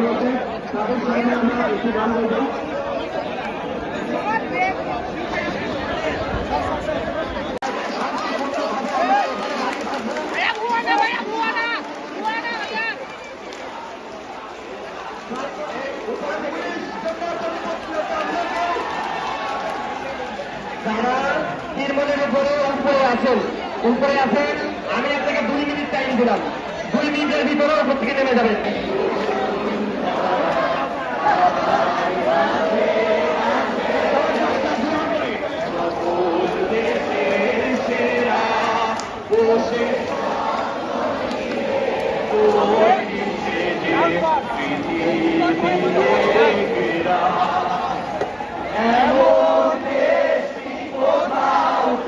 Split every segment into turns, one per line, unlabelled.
তাদের সামনে আমরা একটি গান
vaya.
যারা আমি আপনাকে দুই মিনিট টাইম দিলাম দুই মিনিটের ভিতরে উপর থেকে নেমে যাবেন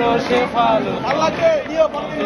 Tiro
আল্লাহকে বন্ধ